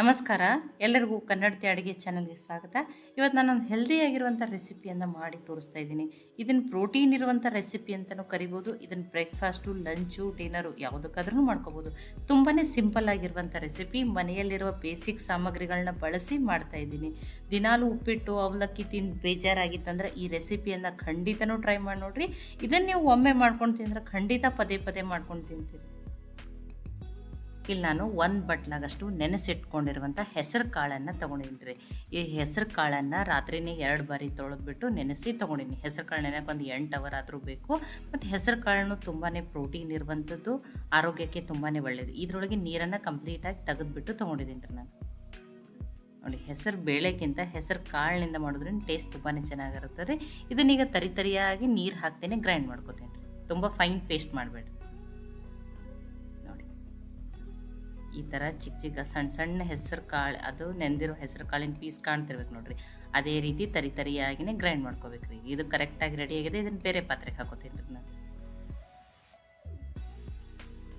ನಮಸ್ಕಾರ. ಎಲ್ಲರಿಗೂ ಕನ್ನಡತಿ ಅಡುಗೆ ಚಾನಲ್ಗೆ ಸ್ವಾಗತ. ಇವತ್ತು ನಾನೊಂದು ಹೆಲ್ದಿಯಾಗಿರುವಂಥ ರೆಸಿಪಿಯನ್ನು ಮಾಡಿ ತೋರಿಸ್ತಾ ಇದ್ದೀನಿ. ಇದನ್ನು ಪ್ರೋಟೀನ್ ಇರುವಂಥ ರೆಸಿಪಿ ಅಂತಲೂ ಕರಿಬೋದು ಇದನ್ನು ಬ್ರೇಕ್ಫಾಸ್ಟು ಲಂಚು ಡಿನ್ನರು ಯಾವುದಕ್ಕಾದ್ರೂ ಮಾಡ್ಕೋಬೋದು. ತುಂಬಾ ಸಿಂಪಲ್ ಆಗಿರುವಂಥ ರೆಸಿಪಿ ಮನೆಯಲ್ಲಿರುವ ಬೇಸಿಕ್ ಸಾಮಗ್ರಿಗಳನ್ನ ಬಳಸಿ ಮಾಡ್ತಾ ಇದ್ದೀನಿ. ದಿನಾಲು ಉಪ್ಪಿಟ್ಟು, ಅವಲಕ್ಕಿ ತಿಂದು ಬೇಜಾರಾಗಿತ್ತಂದ್ರೆ ಈ ರೆಸಿಪಿಯನ್ನು ಖಂಡಿತನೂ ಟ್ರೈ ಮಾಡಿ ನೋಡಿರಿ. ಇದನ್ನು ನೀವು ಒಮ್ಮೆ ಮಾಡ್ಕೊಂಡು ತಿಂದ್ರೆ ಖಂಡಿತ ಪದೇ ಪದೇ ಮಾಡ್ಕೊಂಡು ತಿಂತೀರಿ. ಇಲ್ಲಿ, ನಾನು ಒಂದು ಬಟ್ಲಾಗಷ್ಟು ನೆನೆಸಿಟ್ಕೊಂಡಿರುವಂಥ ಹೆಸರು ಕಾಳನ್ನು ತೊಗೊಂಡಿನಿ ರೀ ಈ ಹೆಸರು ಕಾಳನ್ನು ರಾತ್ರಿನೇ ಎರಡು ಬಾರಿ ತೊಳೆದ್ಬಿಟ್ಟು ನೆನೆಸಿ ತೊಗೊಂಡಿನಿ. ಹೆಸರು ಕಾಳು ನೆನೆಗೆ ಒಂದು ಎಂಟು ಅವರ್ ಆದರೂ ಬೇಕು. ಮತ್ತು ಹೆಸರು ಕಾಳನ್ನು ತುಂಬಾ ಪ್ರೋಟೀನ್ ಇರುವಂಥದ್ದು ಆರೋಗ್ಯಕ್ಕೆ ತುಂಬಾ ಒಳ್ಳೆಯದು ಇದರೊಳಗೆ ನೀರನ್ನು ಕಂಪ್ಲೀಟಾಗಿ ತೆಗೆದುಬಿಟ್ಟು ತೊಗೊಂಡಿದ್ದೀನಿ ರೀ ನಾನು. ನೋಡಿ, ಹೆಸರು ಬೇಳೆಗಿಂತ ಹೆಸರು ಕಾಳಿನಿಂದ ಮಾಡೋದ್ರಿಂದ ಟೇಸ್ಟ್ ತುಂಬಾ ಚೆನ್ನಾಗಿರುತ್ತೆ ರೀ. ಇದನ್ನೀಗ ತರಿತರಿಯಾಗಿ ನೀರು ಹಾಕ್ತೇನೆ ಗ್ರೈಂಡ್ ಮಾಡ್ಕೋತೀನಿ ರೀ ತುಂಬ ಫೈನ್ ಪೇಸ್ಟ್ ಮಾಡಬೇಡ್ರಿ. ಈ ಥರ ಚಿಕ್ಕ ಚಿಕ್ಕ ಸಣ್ಣ ಸಣ್ಣ ಹೆಸರು ಕಾಳು, ಅದು ನೆಂದಿರೋ ಹೆಸರು ಕಾಳಿನ ಪೀಸ್ ಕಾಣ್ತಿರ್ಬೇಕು ನೋಡ್ರಿ. ಅದೇ ರೀತಿ ತರಿ ತರಿಯಾಗಿನೇ ಗ್ರೈಂಡ್ ಮಾಡ್ಕೋಬೇಕು ರೀ. ಇದು ಕರೆಕ್ಟಾಗಿ ರೆಡಿ ಆಗಿದೆ ಇದನ್ನು ಬೇರೆ ಪಾತ್ರೆಗೆ ಹಾಕೋತೀನಿ ರೀ ನಾನು.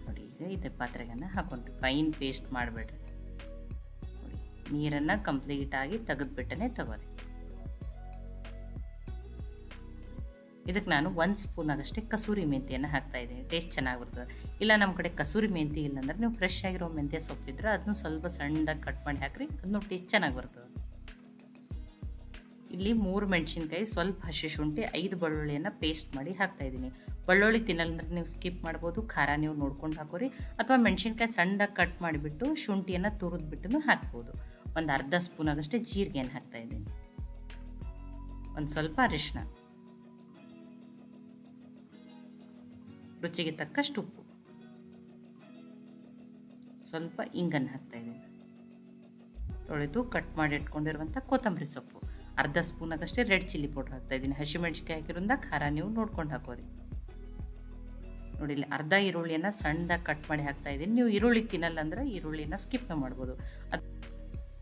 ನೋಡಿ, ಈಗ ಇದೇ ಪಾತ್ರೆಗನ್ನ ಹಾಕೊಂಡ್ರಿ. ಫೈನ್ ಪೇಸ್ಟ್ ಮಾಡಬೇಡ್ರಿ. ನೋಡಿ, ನೀರನ್ನು ಕಂಪ್ಲೀಟಾಗಿ ತೆಗೆದುಬಿಟ್ಟನೆ ತಗೋರಿ. ಇದಕ್ಕೆ ನಾನು ಒಂದು ಸ್ಪೂನ್ ಆಗಷ್ಟೇ ಕಸೂರಿ ಮೆಂತೆಯನ್ನು ಹಾಕ್ತಾ ಇದ್ದೀನಿ. ಟೇಸ್ಟ್ ಚೆನ್ನಾಗಿ ಬರ್ತದೆ ಇಲ್ಲ, ನಮ್ಮ ಕಡೆ ಕಸೂರಿ ಮೆಂತಿ ಇಲ್ಲ ಅಂದ್ರೆ ನೀವು ಫ್ರೆಶ್ ಆಗಿರೋ ಮೆಂತ್ಯ ಸೊಪ್ಪಿದ್ರೆ ಅದನ್ನು ಸ್ವಲ್ಪ ಸಣ್ಣದಾಗಿ ಕಟ್ ಮಾಡಿ ಹಾಕ್ರಿ. ಅದನ್ನು ಟೇಸ್ಟ್ ಚೆನ್ನಾಗಿ ಬರ್ತದೆ. ಇಲ್ಲಿ ಮೂರು ಮೆಣಸಿನ್ಕಾಯಿ ಸ್ವಲ್ಪ ಹಸಿ ಶುಂಠಿ, ಐದು ಬೆಳ್ಳುಳ್ಳಿಯನ್ನು ಪೇಸ್ಟ್ ಮಾಡಿ ಹಾಕ್ತಾ ಇದ್ದೀನಿ. ಬೆಳ್ಳುಳ್ಳಿ ತಿನ್ನಲ್ಲಂದ್ರೆ ನೀವು ಸ್ಕಿಪ್ ಮಾಡ್ಬೋದು. ಖಾರ ನೀವು ನೋಡ್ಕೊಂಡು ಹಾಕೋರಿ. ಅಥವಾ ಮೆಣಸಿನ್ಕಾಯಿ ಸಣ್ಣದಾಗಿ ಕಟ್ ಮಾಡಿಬಿಟ್ಟು ಶುಂಠಿಯನ್ನು ತುರಿದ್ಬಿಟ್ಟು ಹಾಕ್ಬೋದು. ಒಂದು ಅರ್ಧ ಸ್ಪೂನ್ ಆಗಷ್ಟೇ ಜೀರಿಗೆಯನ್ನು ಹಾಕ್ತಾ ಇದ್ದೀನಿ. ಒಂದು ಸ್ವಲ್ಪ ಅರಿಶಿನ ರುಚಿಗೆ ತಕ್ಕಷ್ಟು ಉಪ್ಪು. ಸ್ವಲ್ಪ ಇಂಗನ್ನು ಹಾಕ್ತಾ ಇದ್ದೀನಿ. ತೊಳೆದು ಕಟ್ ಮಾಡಿ ಇಟ್ಕೊಂಡಿರುವಂಥ ಕೊತ್ತಂಬರಿ ಸೊಪ್ಪು. ಅರ್ಧ ಸ್ಪೂನಾಗಷ್ಟೇ ರೆಡ್ ಚಿಲ್ಲಿ ಪೌಡ್ರ್ ಹಾಕ್ತಾ ಇದ್ದೀನಿ. ಹಸಿಮೆಣ್ಸಿಕಾಯಿ ಹಾಕಿರೋದ್ರಿಂದ ಖಾರ ನೀವು ನೋಡ್ಕೊಂಡು ಹಾಕೋರಿ. ನೋಡಿ, ಇಲ್ಲಿ ಅರ್ಧ ಈರುಳ್ಳಿಯನ್ನು ಸಣ್ಣದಾಗಿ ಕಟ್ ಮಾಡಿ ಹಾಕ್ತಾ ಇದ್ದೀನಿ. ನೀವು ಈರುಳ್ಳಿ ತಿನ್ನಲ್ಲ ಅಂದ್ರೆ ಈರುಳ್ಳಿಯನ್ನು ಸ್ಕಿಪ್ನ ಮಾಡ್ಬೋದು. ಅದು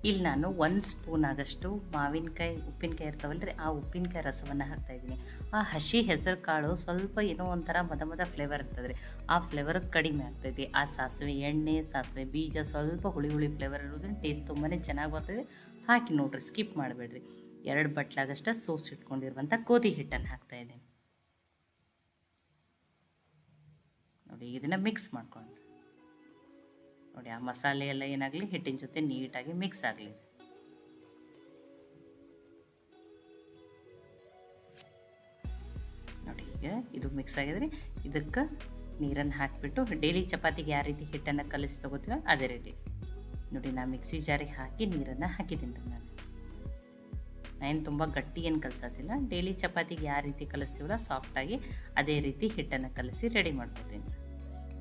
ಇಲ್ಲಿ ನಾನು ಒಂದು ಸ್ಪೂನ್ ಆಗಷ್ಟು ಮಾವಿನಕಾಯಿ, ಉಪ್ಪಿನಕಾಯಿ ಇರ್ತಾವಲ್ಲ ರೀ ಆ ಉಪ್ಪಿನಕಾಯಿ ರಸವನ್ನು ಹಾಕ್ತಾ ಇದ್ದೀನಿ. ಆ ಹಸಿ ಹೆಸರು ಕಾಳು ಸ್ವಲ್ಪ ಏನೋ ಒಂಥರ ಮದ ಮದ ಫ್ಲೇವರ್ ಇರ್ತದೆ ರೀ ಆ ಫ್ಲೇವರ್ ಕಡಿಮೆ ಆಗ್ತೈತಿ. ಆ ಸಾಸಿವೆ ಎಣ್ಣೆ, ಸಾಸಿವೆ ಬೀಜ ಸ್ವಲ್ಪ ಹುಳಿ ಹುಳಿ ಫ್ಲೇವರ್ ಇರೋದ್ರಿಂದ ಟೇಸ್ಟ್ ತುಂಬಾ ಚೆನ್ನಾಗಿ ಬರ್ತದೆ. ಹಾಕಿ ನೋಡಿರಿ ಸ್ಕಿಪ್ ಮಾಡಬೇಡ್ರಿ. ಎರಡು ಬಟ್ಲಾಗಷ್ಟ ಸೋಸ್ ಇಟ್ಕೊಂಡಿರುವಂಥ ಗೋಧಿ ಹಿಟ್ಟನ್ನು ಹಾಕ್ತಾ ಇದ್ದೀನಿ. ನೋಡಿ, ಇದನ್ನು ಮಿಕ್ಸ್ ಮಾಡ್ಕೊಂಡು ನೋಡಿ, ಆ ಮಸಾಲೆ ಎಲ್ಲ ಏನಾಗಲಿ, ಹಿಟ್ಟಿನ ಜೊತೆ ನೀಟಾಗಿ ಮಿಕ್ಸ್ ಆಗಲಿ. ನೋಡಿ, ಈಗ ಇದು ಮಿಕ್ಸ್ ಆಗಿದ್ರೆ ಇದಕ್ಕೆ ನೀರನ್ನು ಹಾಕಿಬಿಟ್ಟು ಡೈಲಿ ಚಪಾತಿಗೆ ಯಾವ ರೀತಿ ಹಿಟ್ಟನ್ನು ಕಲಿಸಿ ತಗೋತೀವೋ ಅದೇ ರೀತಿ. ನೋಡಿ, ನಾ ಮಿಕ್ಸಿ ಜಾರಿಗೆ ಹಾಕಿ ನೀರನ್ನು ಹಾಕಿದ್ದೀನಿ ರೀ ನಾನು. ನಾನು ತುಂಬ ಗಟ್ಟಿ ಏನು ಕಲಿಸೋದಿಲ್ಲ ಡೈಲಿ ಚಪಾತಿಗೆ ಯಾವ ರೀತಿ ಕಲಿಸ್ತೀವಲ್ಲ ಸಾಫ್ಟಾಗಿ ಅದೇ ರೀತಿ ಹಿಟ್ಟನ್ನು ಕಲಿಸಿ ರೆಡಿ ಮಾಡ್ಕೊತೀನಿ.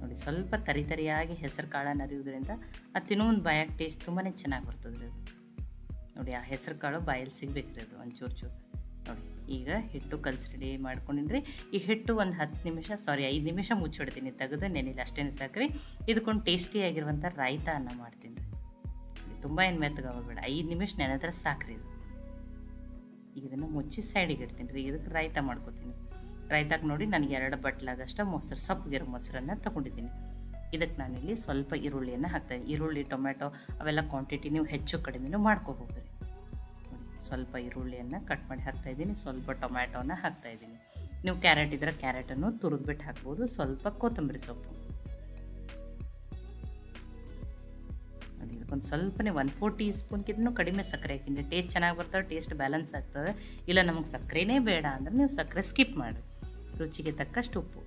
ನೋಡಿ, ಸ್ವಲ್ಪ ತರಿ ತರಿಯಾಗಿ ಹೆಸರು ಕಾಳನ್ನು ಅರಿಯೋದ್ರಿಂದ ಅದು ತಿನ್ನೋ ಒಂದು ಬಾಯಾಗ ಟೇಸ್ಟ್ ತುಂಬಾ ಚೆನ್ನಾಗಿ ಬರ್ತದೆ ಅದು. ನೋಡಿ, ಆ ಹೆಸರು ಕಾಳು ಬಾಯಲ್ಲಿ ಸಿಗಬೇಕ್ರಿ ಅದು ಒಂಚೂರು ಚೂರು. ನೋಡಿ, ಈಗ ಹಿಟ್ಟು ಕಲಸಿ ರೆಡಿ ಮಾಡ್ಕೊಂಡಿದ್ರಿ ಈ ಹಿಟ್ಟು ಒಂದು ಹತ್ತು ನಿಮಿಷ ಸಾರಿ ಐದು ನಿಮಿಷ ಮುಚ್ಚಿಡ್ತೀನಿ. ತೆಗೆದು ನೆನಿಲ್ಲ ಅಷ್ಟೇನು ಸಾಕ್ರಿ. ಇದಕ್ಕೊಂದು ಟೇಸ್ಟಿಯಾಗಿರುವಂಥ ರಾಯ್ತ ಅನ್ನ ಮಾಡ್ತೀನಿ ರೀ. ತುಂಬ ಏನು ಮೆತ್ತಗಾಗಬೇಡ ಐದು ನಿಮಿಷ ನೆನೆದ್ರೆ ಸಾಕ್ರಿ ಇದು. ಇದನ್ನು ಮುಚ್ಚಿ ಸೈಡಿಗೆ ಇಡ್ತೀನಿ ರೀ. ಇದಕ್ಕೆ ರಾಯ್ತ ಮಾಡ್ಕೊತೀನಿ. ರಾಯ್ತಾಕ್ ನೋಡಿ ನನಗೆ ಎರಡು ಬಟ್ಲಾಗಷ್ಟು ಮೊಸರು ಸಪ್ಪಗಿರೋ ಮೊಸರನ್ನು ತಗೊಂಡಿದ್ದೀನಿ. ಇದಕ್ಕೆ ನಾನಿಲ್ಲಿ ಸ್ವಲ್ಪ ಈರುಳ್ಳಿಯನ್ನು ಹಾಕ್ತೇನೆ ಈರುಳ್ಳಿ ಟೊಮೆಟೊ ಅವೆಲ್ಲ ಕ್ವಾಂಟಿಟಿ ನೀವು ಹೆಚ್ಚು ಕಡಿಮೆನೂ ಮಾಡ್ಕೋಬೋದು ರೀ. ಸ್ವಲ್ಪ ಈರುಳ್ಳಿಯನ್ನು ಕಟ್ ಮಾಡಿ ಹಾಕ್ತಾಯಿದ್ದೀನಿ, ಸ್ವಲ್ಪ ಟೊಮ್ಯಾಟೋನ ಹಾಕ್ತಾಯಿದ್ದೀನಿ. ನೀವು ಕ್ಯಾರೆಟ್ ಇದ್ರೆ ಕ್ಯಾರೆಟನ್ನು ತುರಿದ್ಬಿಟ್ಟು ಹಾಕ್ಬೋದು, ಸ್ವಲ್ಪ ಕೊತ್ತಂಬರಿ ಸೊಪ್ಪು. ಒಂದು ಸ್ವಲ್ಪನೇ ಒನ್ ಫೋರ್ ಟೀ ಸ್ಪೂನ್ಗಿಂತನೂ ಕಡಿಮೆ ಸಕ್ಕರೆ ಹಾಕಿದ್ರೆ ಟೇಸ್ಟ್ ಚೆನ್ನಾಗಿ ಬರ್ತದೆ ಟೇಸ್ಟ್ ಬ್ಯಾಲೆನ್ಸ್ ಆಗ್ತದೆ. ಇಲ್ಲ, ನಮಗೆ ಸಕ್ಕರೆನೇ ಬೇಡ ಅಂದರೆ ನೀವು ಸಕ್ಕರೆ ಸ್ಕಿಪ್ ಮಾಡಿ ರುಚಿಗೆ ತಕ್ಕಷ್ಟು ಉಪ್ಪು.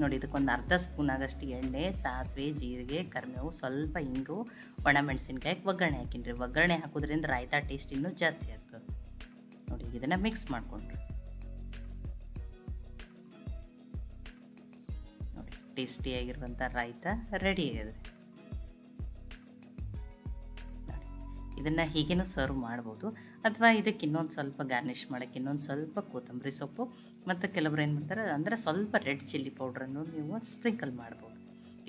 ನೋಡಿ, ಇದಕ್ಕೊಂದು ಅರ್ಧ ಸ್ಪೂನ್ ಆಗಷ್ಟು ಎಣ್ಣೆ, ಸಾಸಿವೆ, ಜೀರಿಗೆ ಕರ್ಮೇವು ಸ್ವಲ್ಪ ಇಂಗು, ಒಣಮೆಣಸಿನ್ಕಾಯಿ, ಒಗ್ಗರಣೆ ಹಾಕಿನ್ರಿ. ಒಗ್ಗರಣೆ ಹಾಕೋದ್ರಿಂದ ರಾಯ್ತಾ ಟೇಸ್ಟ್ ಇನ್ನೂ ಜಾಸ್ತಿ ಆಗ್ತದೆ. ನೋಡಿ, ಇದನ್ನು ಮಿಕ್ಸ್ ಮಾಡಿಕೊಂಡ್ರಿ. ನೋಡಿ ಟೇಸ್ಟಿಯಾಗಿರುವಂಥ ರಾಯ್ತ ರೆಡಿ ಆಗಿದೆ ಇದನ್ನು ಹೀಗೇನೂ ಸರ್ವ್ ಮಾಡ್ಬೋದು. ಅಥವಾ ಇದಕ್ಕೆ ಇನ್ನೊಂದು ಸ್ವಲ್ಪ ಗಾರ್ನಿಷ್ ಮಾಡೋಕ್ಕೆ ಇನ್ನೊಂದು ಸ್ವಲ್ಪ ಕೊತ್ತಂಬರಿ ಸೊಪ್ಪು ಮತ್ತು ಕೆಲವರು ಏನು ಮಾಡ್ತಾರೆ, ಅಂದರೆ ಸ್ವಲ್ಪ ರೆಡ್ ಚಿಲ್ಲಿ ಪೌಡ್ರನ್ನು ನೀವು ಸ್ಪ್ರಿಂಕಲ್ ಮಾಡ್ಬೋದು.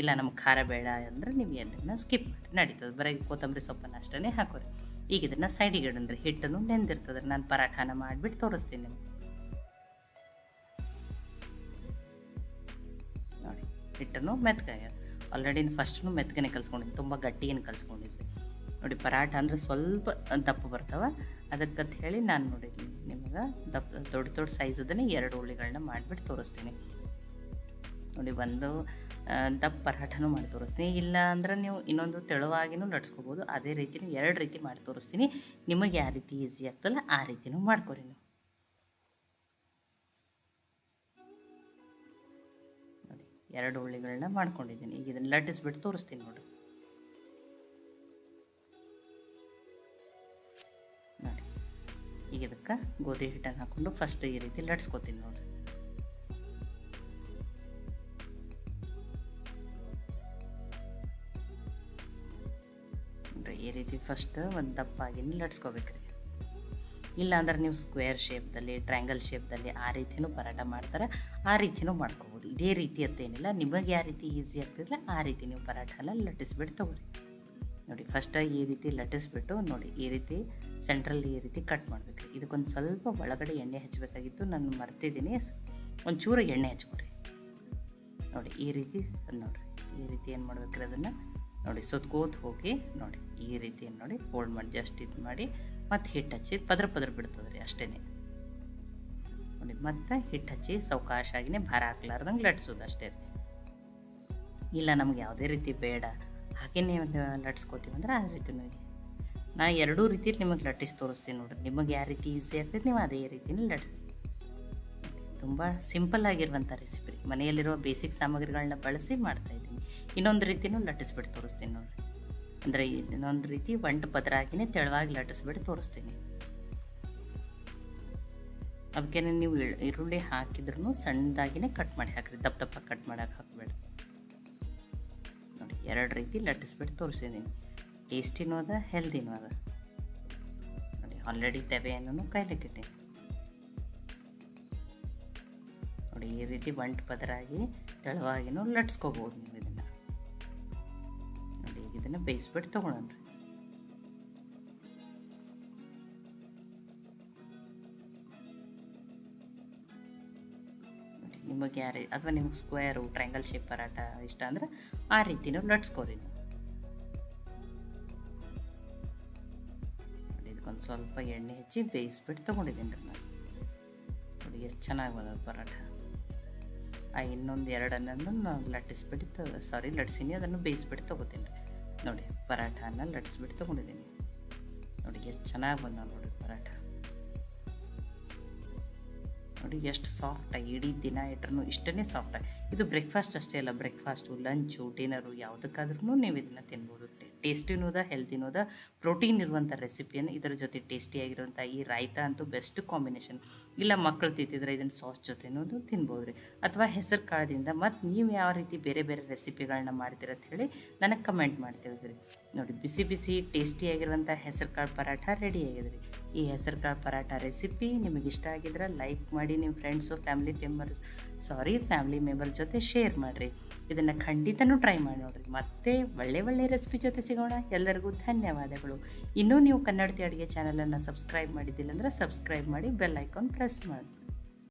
ಇಲ್ಲ ನಮ್ಗೆ ಖಾರ ಬೇಡ ಅಂದರೆ ನೀವು ಅದನ್ನು ಸ್ಕಿಪ್ ಮಾಡಿ, ನಡೀತದೆ. ಬರೀ ಕೊತ್ತಂಬರಿ ಸೊಪ್ಪನ್ನು ಅಷ್ಟೇ ಹಾಕೋರಿ. ಈಗ ಇದನ್ನು ಸೈಡಿಗೆ ಇಡನ್ರಿ ಹಿಟ್ಟನ್ನು ನೆಂದಿರ್ತದೆ. ನಾನು ಪರಾಠಾನ ಮಾಡಿಬಿಟ್ಟು ತೋರಿಸ್ತೀನಿ ನಿಮ್ಗೆ. ನೋಡಿ, ಹಿಟ್ಟನ್ನು ಮೆತ್ಕಾಯ ಆಲ್ರೆಡಿ ಫಸ್ಟ್ನು ಮೆತ್ಕನೆ ಕಲ್ಸ್ಕೊಂಡಿದ್ದೆ ತುಂಬ ಗಟ್ಟಿಯನ್ನು ಕಲ್ಸ್ಕೊಂಡಿದ್ದೆ ನೋಡಿ, ಪರಾಠ ಅಂದರೆ ಸ್ವಲ್ಪ ದಪ್ಪ ಬರ್ತಾವ. ಅದಕ್ಕಂತ ಹೇಳಿ ನಾನು ನೋಡಿದ್ದೀನಿ ನಿಮಗೆ ದಪ್ಪ, ದೊಡ್ಡ ದೊಡ್ಡ ಸೈಜದನ್ನೇ ಎರಡು ಉಳ್ಳಿಗಳನ್ನ ಮಾಡಿಬಿಟ್ಟು ತೋರಿಸ್ತೀನಿ. ನೋಡಿ ಒಂದು ದಪ್ಪ ಪರಾಠನೂ ಮಾಡಿ ತೋರಿಸ್ತೀನಿ. ಇಲ್ಲ ಅಂದ್ರೆ ನೀವು ಇನ್ನೊಂದು ತೆಳುವಾಗಿನೂ ನಡ್ಸ್ಕೋಬೋದು. ಅದೇ ರೀತಿನೂ ಎರಡು ರೀತಿ ಮಾಡಿ ತೋರಿಸ್ತೀನಿ. ನಿಮಗೆ ಯಾವ ರೀತಿ ಈಸಿ ಆಗ್ತಲ್ಲ ಆ ರೀತಿನೂ ಮಾಡ್ಕೊರಿ ನೀವು. ನೋಡಿ, ಎರಡು ಉಳ್ಳಿಗಳನ್ನ ಮಾಡ್ಕೊಂಡಿದ್ದೀನಿ. ಈಗ ಇದನ್ನು ಲಟ್ಟಿಸ್ಬಿಟ್ಟು ತೋರಿಸ್ತೀನಿ ನೋಡಿ ಈಗ ಇದಕ್ಕೆ ಗೋಧಿ ಹಿಟ್ಟನ್ನು ಹಾಕ್ಕೊಂಡು ಫಸ್ಟ್ ಈ ರೀತಿ ಲಟ್ಸ್ಕೊತೀನಿ ನೋಡಿ ನೋಡ್ರಿ, ಈ ರೀತಿ ಫಸ್ಟ್ ಒಂದು ದಪ್ಪಾಗಿನ ಲಟ್ಸ್ಕೊಬೇಕ್ರಿ. ಇಲ್ಲಾಂದ್ರೆ ನೀವು ಸ್ಕ್ವೇರ್ ಶೇಪ್ದಲ್ಲಿ ಟ್ರ್ಯಾಂಗಲ್ ಶೇಪ್ದಲ್ಲಿ ಆ ರೀತಿಯೂ ಪರಾಟ ಮಾಡ್ತಾರೆ, ಆ ರೀತಿಯೂ ಮಾಡ್ಕೋಬೋದು. ಇದೇ ರೀತಿ ಅಂತೇನಿಲ್ಲ ನಿಮಗೆ ಯಾವ ರೀತಿ ಈಸಿ ಆಗ್ತಿಲ್ಲ ಆ ರೀತಿ ನೀವು ಪರಾಟನ ಲಟ್ಟಿಸ್ಬಿಟ್ಟು ತೊಗೊರಿ ನೋಡಿ ಫಸ್ಟ್ ಈ ರೀತಿ ಲಟ್ಟಿಸ್ಬಿಟ್ಟು ನೋಡಿ, ಈ ರೀತಿ ಸೆಂಟ್ರಲ್ಲಿ ಈ ರೀತಿ ಕಟ್ ಮಾಡಬೇಕು. ಇದಕ್ಕೊಂದು ಸ್ವಲ್ಪ ಒಳಗಡೆ ಎಣ್ಣೆ ಹಚ್ಚಬೇಕಾಗಿತ್ತು ನಾನು ಮರ್ತಿದ್ದೀನಿ. ಒಂಚೂರು ಎಣ್ಣೆ ಹಚ್ಕೊಡ್ರಿ ನೋಡಿ, ಈ ರೀತಿ ನೋಡಿರಿ, ಈ ರೀತಿ ಏನು ಮಾಡ್ಬೇಕ್ರಿ ಅದನ್ನು? ನೋಡಿ, ಸುತ್ಕೋತ ಹೋಗಿ ನೋಡಿ, ಈ ರೀತಿ ನೋಡಿ ಫೋಲ್ಡ್ ಮಾಡಿ ಜಸ್ಟ್ ಇದು ಮಾಡಿ, ಮತ್ತು ಹಿಟ್ಟು ಹಚ್ಚಿ ಪದ್ರ ಪದ್ರ ಬಿಡ್ತದೆ ರೀ ಅಷ್ಟೇ ನೋಡಿ, ಮತ್ತು ಹಿಟ್ಟು ಹಚ್ಚಿ ಸಾವಕಾಶಾಗಿನೇ ಭಾರ ಹಾಕ್ಲಾರ್ದಂಗೆ ಲಟ್ಸೋದು ಅಷ್ಟೇ ರೀ. ಇಲ್ಲ, ನಮ್ಗೆ ಯಾವುದೇ ರೀತಿ ಬೇಡ. ಹಾಗೆ ನೀವು ಲಟ್ಸ್ಕೋತೀವಿ ಅಂದ್ರೆ ಆ ರೀತಿ ನೋಡಿ. ನಾ ಎರಡೂ ರೀತಿ ನಿಮಗೆ ಲಟ್ಟಿಸಿ ತೋರಿಸ್ತೀನಿ ನೋಡ್ರಿ. ನಿಮಗೆ ಯಾವ ರೀತಿ ಈಸಿ ಆಗ್ತೈತೆ, ನೀವು ಅದೇ ರೀತಿಯಲ್ಲಿ ಲಟ್ಸಿ ತುಂಬ ಸಿಂಪಲ್ ಆಗಿರುವಂಥ ರೆಸಿಪಿ. ಮನೆಯಲ್ಲಿರುವ ಬೇಸಿಕ್ ಸಾಮಗ್ರಿಗಳನ್ನ ಬಳಸಿ ಮಾಡ್ತಾಯಿದ್ದೀನಿ ಇನ್ನೊಂದು ರೀತಿನೂ ಲಟ್ಟಿಸ್ಬಿಟ್ಟು ತೋರಿಸ್ತೀನಿ ನೋಡಿರಿ. ಅಂದರೆ ಇನ್ನೊಂದು ರೀತಿ ಒಂಟು ಪದರಾಗಿನೇ ತೆಳುವಾಗಿ ಲಟ್ಟಿಸ್ಬಿಟ್ಟು ತೋರಿಸ್ತೀನಿ. ಅದಕ್ಕೆ ನೀವು ಈರುಳ್ಳಿ ಹಾಕಿದ್ರೂ ಸಣ್ಣದಾಗಿನೇ ಕಟ್ ಮಾಡಿ ಹಾಕ್ರಿ. ದಪ್ಪ ದಪ್ಪ ಕಟ್ ಮಾಡಕ್ಕೆ ಹಾಕಬೇಡ ನೋಡಿ, ಎರಡು ರೀತಿ ಲಟ್ಟಿಸ್ಬಿಟ್ಟು ತೋರಿಸಿದ್ದೀನಿ. ಟೇಸ್ಟಿನೂ ಅದ ಹೆಲ್ದಿನೂ ಅದ. ನೋಡಿ ಆಲ್ರೆಡಿ ತೆವೆಯನ್ನು ಕಾಯ್ಲಿಕ್ಕಿಟ್ಟೀನಿ ನೋಡಿ, ಈ ರೀತಿ ಒಂಟು ಪದರಾಗಿ ತೆಳುವಾಗಿನೂ ಲಟ್ಸ್ಕೋಬೋದು ನೀವು ಇದನ್ನು. ನೋಡಿ, ಈಗ ಇದನ್ನು ಬೇಯಿಸ್ಬಿಟ್ಟು ತೊಗೊಳೋಣ. ನಿಮಗೆ ಯಾರು ಅಥವಾ ನಿಮಗೆ ಸ್ಕ್ವೇರು ಟ್ರಯಾಂಗಲ್ ಶೇಪ್ ಪರಾಟ ಇಷ್ಟ ಅಂದ್ರೆ ಆ ರೀತಿನೂ ಲಟ್ಸ್ಕೋರಿ ನೀವು. ಇದಕ್ಕೊಂದು ಸ್ವಲ್ಪ ಎಣ್ಣೆ ಹಚ್ಚಿ ಬೇಯಿಸ್ಬಿಟ್ಟು ತೊಗೊಂಡಿದ್ದೀನಿ ರೀ ನಾನು. ನೋಡಿ, ಎಷ್ಟು ಚೆನ್ನಾಗಿ ಬಂದದ ಪರಾಟ. ಆ ಇನ್ನೊಂದು ಎರಡನ್ನು ನಾನು ಲಟ್ಟಿಸ್ಬಿಟ್ಟು ಸಾರಿ ಲಟ್ಸೀನಿ, ಅದನ್ನು ಬೇಯಿಸ್ಬಿಟ್ಟು ತೊಗೋತೀನಿ ನೋಡಿ ಪರಾಠನ ಲಟ್ಸ್ಬಿಟ್ಟು ತೊಗೊಂಡಿದ್ದೀನಿ. ನೋಡಿ, ಎಷ್ಟು ಚೆನ್ನಾಗಿ ಬಂದ ನೋಡಿ ಪರಾಠ ನೋಡಿ ಎಷ್ಟು ಸಾಫ್ಟಾಗಿ ಇಡೀ ದಿನ ಇಟ್ರೂ ಇಷ್ಟೇ ಸಾಫ್ಟಾಗಿ ಇದು ಬ್ರೇಕ್ಫಾಸ್ಟ್ ಅಷ್ಟೇ ಅಲ್ಲ ಬ್ರೇಕ್ಫಾಸ್ಟು ಲಂಚು ಡಿನ್ನರು ಯಾವುದಕ್ಕಾದ್ರೂ ನೀವು ಇದನ್ನು ತಿನ್ಬೋದು. ಟೇಸ್ಟಿನೂ ಅದ ಪ್ರೋಟೀನ್ ಇರುವಂಥ ರೆಸಿಪಿಯನ್ನು ಇದರ ಜೊತೆ ಟೇಸ್ಟಿಯಾಗಿರುವಂಥ ಈ ರಾಯ್ತ ಅಂತೂ ಬೆಸ್ಟ್ ಕಾಂಬಿನೇಷನ್ ಇಲ್ಲ ಮಕ್ಕಳು ತಿಂತಿದ್ರೆ ಇದನ್ನು ಸಾಸ್ ಜೊತೆನೂ ತಿನ್ಬೋದು ರೀ ಅಥವಾ ಹೆಸರು ಕಾಳದಿಂದ ಮತ್ತು ನೀವು ಯಾವ ರೀತಿ ಬೇರೆ ಬೇರೆ ರೆಸಿಪಿಗಳನ್ನ ಮಾಡ್ತೀರ ಅಂತ ಹೇಳಿ ನನಗೆ ಕಮೆಂಟ್ ಮಾಡ್ತೀವಿ ರೀ ನೋಡಿ, ಬಿಸಿ ಬಿಸಿ ಟೇಸ್ಟಿಯಾಗಿರುವಂಥ ಹೆಸರು ಕಾಳು ಪರಾಠ ರೆಡಿ ಆಗಿದೆ ರೀ ಈ ಹೆಸರು ಕಾಳು ಪರಾಠ ರೆಸಿಪಿ ನಿಮಗೆ ಇಷ್ಟ ಆಗಿದ್ರೆ ಲೈಕ್ ಮಾಡಿ ನಿಮ್ಮ friends family members sorry family member ಜೊತೆ ಶೇರ್ ಮಾಡಿರಿ. ಇದನ್ನು ಖಂಡಿತನೂ ಟ್ರೈ ಮಾಡಿ ನೋಡಿರಿ. ಮತ್ತೆ ಒಳ್ಳೆ ಒಳ್ಳೆ ರೆಸಿಪಿ ಜೊತೆ ಸಿಗೋಣ. ಎಲ್ಲರಿಗೂ ಧನ್ಯವಾದಗಳು. ಇನ್ನೂ ನೀವು ಕನ್ನಡತಿ ಅಡುಗೆ ಚಾನಲನ್ನು ಸಬ್ಸ್ಕ್ರೈಬ್ ಮಾಡಿದ್ದಿಲ್ಲ ಅಂದರೆ ಸಬ್ಸ್ಕ್ರೈಬ್ ಮಾಡಿ ಬೆಲ್ ಐಕಾನ್ ಪ್ರೆಸ್ ಮಾಡಿ